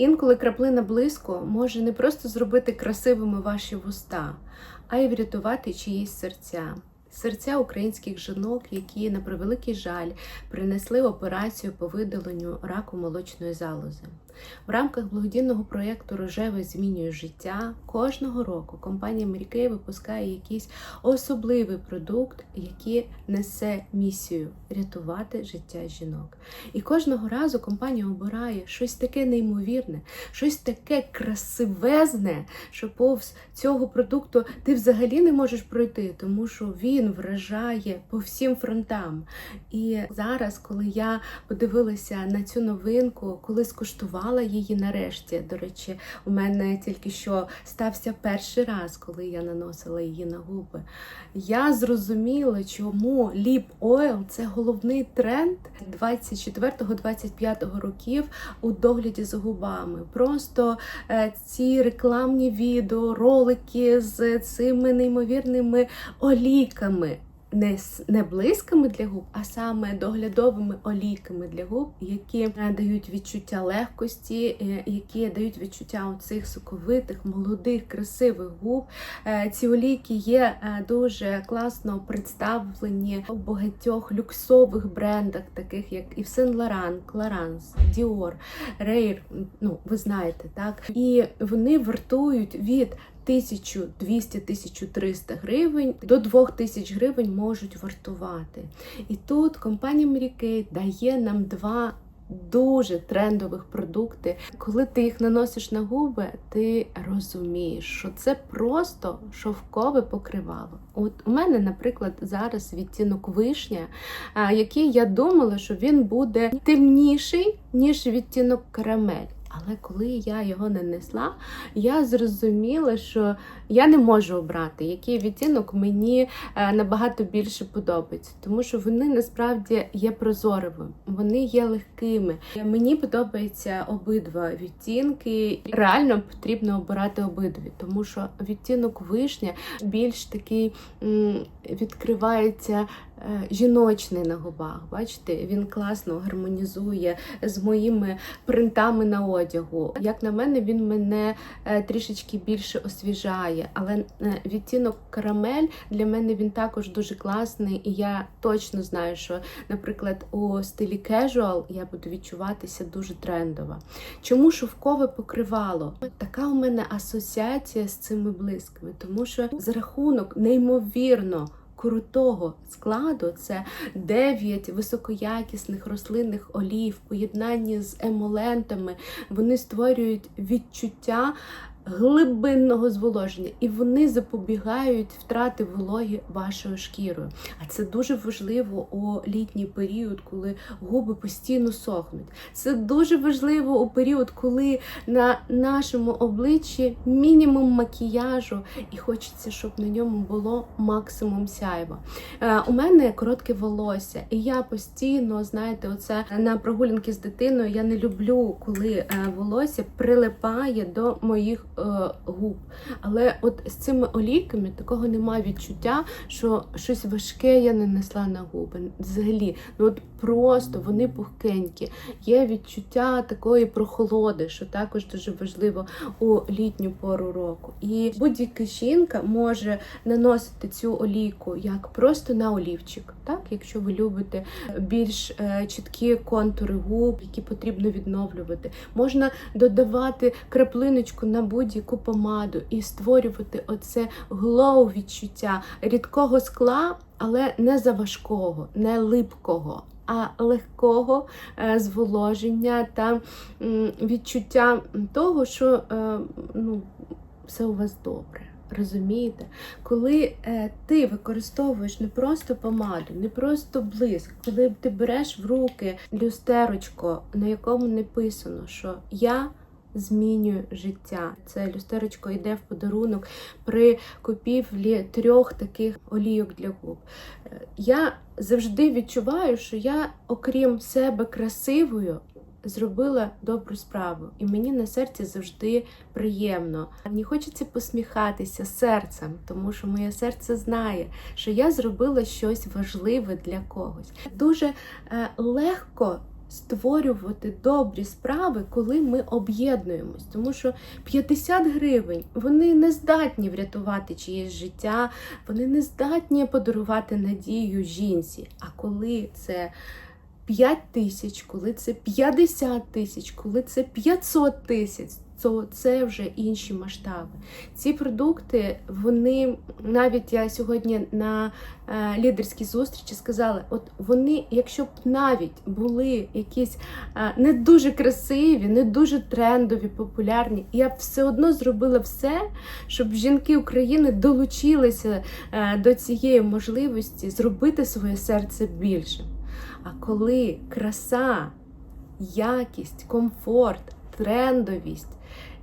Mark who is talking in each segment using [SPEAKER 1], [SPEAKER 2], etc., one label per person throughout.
[SPEAKER 1] Інколи краплина близько може не просто зробити красивими ваші вуста, а й врятувати чиїсь серця. Серця українських жінок, які, на превеликий жаль, принесли операцію по видаленню раку молочної залози. В рамках благодійного проєкту Рожеве змінює життя кожного року компанія Мрікей випускає якийсь особливий продукт, який несе місію рятувати життя жінок. І кожного разу компанія обирає щось таке неймовірне, щось таке красивезне, що повз цього продукту ти взагалі не можеш пройти, тому що він вражає по всім фронтам. І зараз, коли я подивилася на цю новинку, коли скуштувала її нарешті, до речі, у мене тільки що стався перший раз, коли я наносила її на губи. Я зрозуміла, чому ліп ойл це головний тренд 24-25 років у догляді за губами. Просто е, ці рекламні відео, ролики з цими неймовірними олійками. Не, не блисками для губ, а саме доглядовими олійками для губ, які е, дають відчуття легкості, е, які дають відчуття цих соковитих, молодих, красивих губ. Е, Ці олійки є дуже класно представлені у багатьох люксових брендах, таких як Yves Saint Laurent, Clarins, Dior, Rare, ну ви знаєте, так? І вони вартують від 1200-1300 гривень до 2000 гривень можуть вартувати. І тут компанія Kay дає нам два дуже трендових продукти. Коли ти їх наносиш на губи, ти розумієш, що це просто шовкове покривало. От у мене, наприклад, зараз відтінок вишня, який я думала, що він буде темніший, ніж відтінок карамель. Але коли я його нанесла, я зрозуміла, що я не можу обрати, який відтінок мені е, набагато більше подобається, тому що вони насправді є прозорими, вони є легкими. Мені подобаються обидва відтінки. Реально потрібно обирати обидві, тому що відтінок вишня більш такий відкривається. Е, Жіночний на губах, бачите, він класно гармонізує з моїми принтами на одягу. Як на мене, він мене е, трішечки більше освіжає, але е, відтінок карамель для мене він також дуже класний, і я точно знаю, що, наприклад, у стилі casual я буду відчуватися дуже трендово. Чому шовкове покривало? Така у мене асоціація з цими блисками, тому що за рахунок неймовірно. Крутого складу це 9 високоякісних рослинних олій в поєднанні з емолентами. Вони створюють відчуття глибинного зволоження, і вони запобігають втрати вологи вашою шкірою. А це дуже важливо у літній період, коли губи постійно сохнуть. Це дуже важливо у період, коли на нашому обличчі мінімум макіяжу, і хочеться, щоб на ньому було максимум сяйва. Е, у мене коротке волосся, і я постійно, знаєте, оце на прогулянки з дитиною я не люблю, коли е, волосся прилипає до моїх губ. Але от з цими олійками такого немає відчуття, що щось важке я не несла на губи. Взагалі, ну от просто вони пухкенькі. Є відчуття такої прохолоди, що також дуже важливо у літню пору року. І будь-яка жінка може наносити цю олійку як просто на олівчик, так? Якщо ви любите більш е, чіткі контури губ, які потрібно відновлювати. Можна додавати краплиночку на будь-яку помаду і створювати оце глоу відчуття рідкого скла, але не заважкого, не липкого. А легкого е, зволоження та відчуття того, що е, ну, все у вас добре. Розумієте, коли е, ти використовуєш не просто помаду, не просто блиск, коли ти береш в руки люстерочко, на якому написано, що я змінюю життя. Це люстерочко йде в подарунок при купівлі трьох таких олійок для губ. Е, Я завжди відчуваю, що я, окрім себе красивою, зробила добру справу, і мені на серці завжди приємно. Мені хочеться посміхатися серцем, тому що моє серце знає, що я зробила щось важливе для когось. Дуже е, легко створювати добрі справи, коли ми об'єднуємось. Тому що 50 гривень вони не здатні врятувати чиєсь життя, вони не здатні подарувати надію жінці. А коли це 5 тисяч, коли це 50 тисяч, коли це 500 тисяч, то це вже інші масштаби. Ці продукти, вони навіть я сьогодні на е, лідерській зустрічі сказала: от вони, якщо б навіть були якісь е, не дуже красиві, не дуже трендові, популярні, я б все одно зробила все, щоб жінки України долучилися е, до цієї можливості зробити своє серце більшим. А коли краса, якість, комфорт, трендовість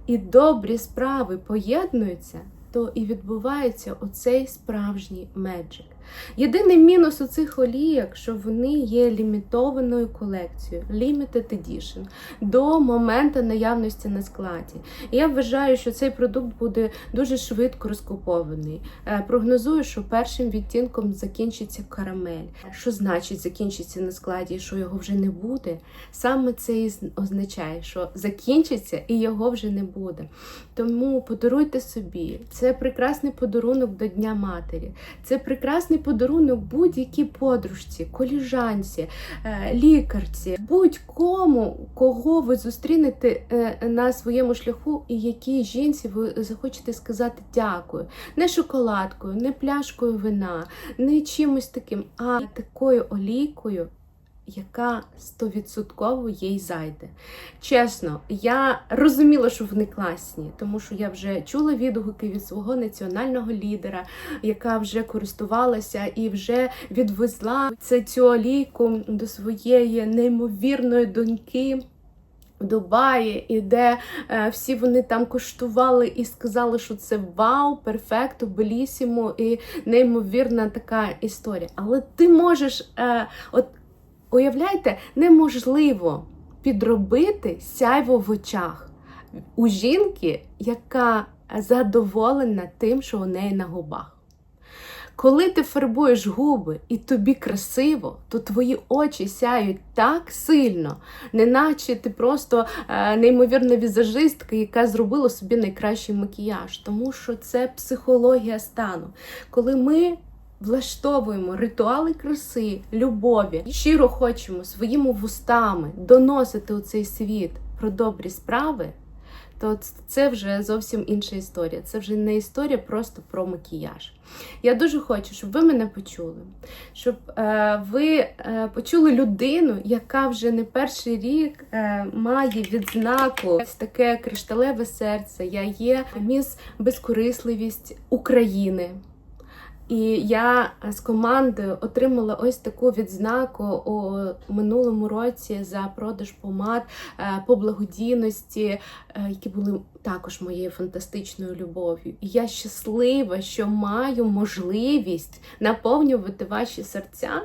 [SPEAKER 1] і добрі справи поєднуються, то і відбувається оцей справжній меджик. Єдиний мінус у цих олійок, що вони є лімітованою колекцією, limited edition, до моменту наявності на складі. І я вважаю, що цей продукт буде дуже швидко розкупований. Е, Прогнозую, що першим відтінком закінчиться карамель. Що значить закінчиться на складі, що його вже не буде? Саме це і означає, що закінчиться і його вже не буде. Тому подаруйте собі. Це прекрасний подарунок до Дня Матері. Це прекрасний подарунок будь-якій подружці, коліжанці, е, лікарці, будь-кому, кого ви зустрінете е, на своєму шляху, і якій жінці ви захочете сказати дякую. Не шоколадкою, не пляшкою вина, не чимось таким, а такою олійкою. Яка стовідсотково їй зайде. Чесно, я розуміла, що вони класні, тому що я вже чула відгуки від свого національного лідера, яка вже користувалася і вже відвезла це цю олійку до своєї неймовірної доньки. В Дубаї, і де е, всі вони там коштували і сказали, що це вау, перфекто, белісімо і неймовірна така історія. Але ти можеш, е, от уявляєте, неможливо підробити сяйво в очах у жінки, яка задоволена тим, що у неї на губах. Коли ти фарбуєш губи і тобі красиво, то твої очі сяють так сильно, неначе ти просто е, неймовірна візажистка, яка зробила собі найкращий макіяж. Тому що це психологія стану. Коли ми влаштовуємо ритуали краси, любові, щиро хочемо своїми вустами доносити у цей світ про добрі справи, то це вже зовсім інша історія. Це вже не історія просто про макіяж. Я дуже хочу, щоб ви мене почули, щоб е, ви е, почули людину, яка вже не перший рік е, має відзнаку таке кришталеве серце. Я є міс безкорисливість України. І я е, з командою отримала ось таку відзнаку у минулому році за продаж помад е, по благодійності, е, які були також моєю фантастичною любов'ю. І я щаслива, що маю можливість наповнювати ваші серця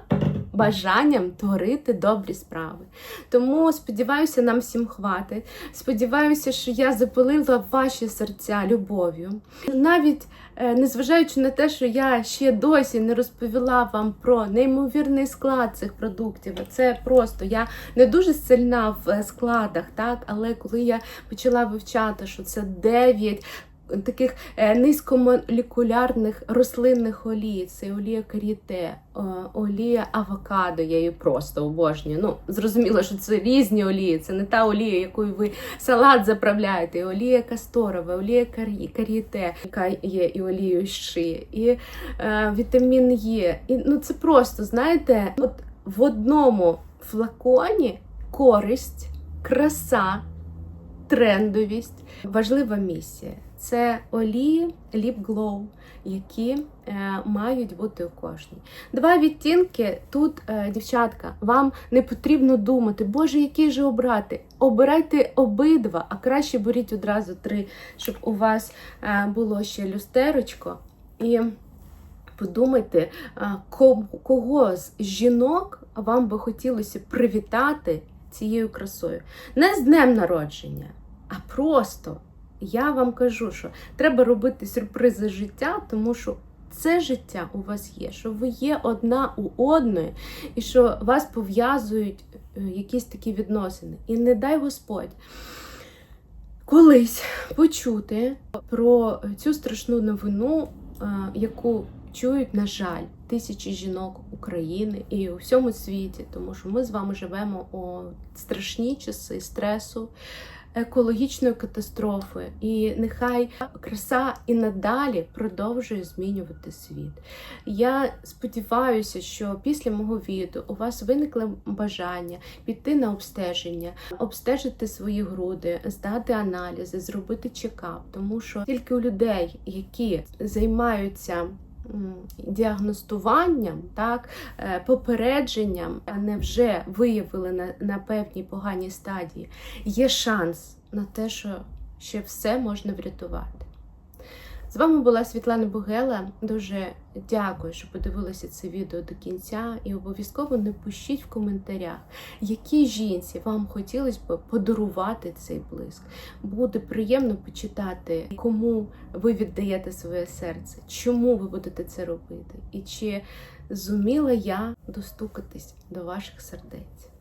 [SPEAKER 1] бажанням творити добрі справи. Тому сподіваюся, нам всім хватить. Сподіваюся, що я запалила ваші серця любов'ю. Навіть е, незважаючи на те, що я ще досі не розповіла вам про неймовірний склад цих продуктів, це просто я не дуже сильна в е, складах, так але коли я почала вивчати, що це 9 таких е, низькомолекулярних рослинних олій. Це олія каріте, олія авокадо. Я її просто обожнюю. Ну, зрозуміло, що це різні олії. Це не та олія, якою ви салат заправляєте. І олія касторова, олія карі, каріте, яка є і олією з шиї, і е, вітамін Е. І, ну, це просто, знаєте, от в одному флаконі користь, краса, трендовість, важлива місія. Це олії Lip Glow, які е, мають бути у кожній. Два відтінки тут, е, дівчатка, вам не потрібно думати, боже, який же обрати. Обирайте обидва, а краще беріть одразу три, щоб у вас е, було ще люстерочко. І подумайте, е, кого з жінок вам би хотілося привітати цією красою. Не з днем народження, а просто я вам кажу, що треба робити сюрпризи життя, тому що це життя у вас є, що ви є одна у одної, і що вас пов'язують е, якісь такі відносини. І не дай Господь колись почути про цю страшну новину, е, яку чують, на жаль, тисячі жінок України і у всьому світі, тому що ми з вами живемо у страшні часи стресу, екологічної катастрофи. І нехай краса і надалі продовжує змінювати світ. Я сподіваюся, що після мого відео у вас виникло бажання піти на обстеження, обстежити свої груди, здати аналізи, зробити чекап, тому що тільки у людей, які займаються діагностуванням, так, е, попередженням, а не вже виявили на, на певній поганій стадії, є шанс на те, що ще все можна врятувати. З вами була Світлана Бугела. Дуже дякую, що подивилися це відео до кінця. І обов'язково напишіть в коментарях, якій жінці вам хотілося б подарувати цей блиск. Буде приємно почитати, кому ви віддаєте своє серце, чому ви будете це робити, і чи зуміла я достукатись до ваших сердець.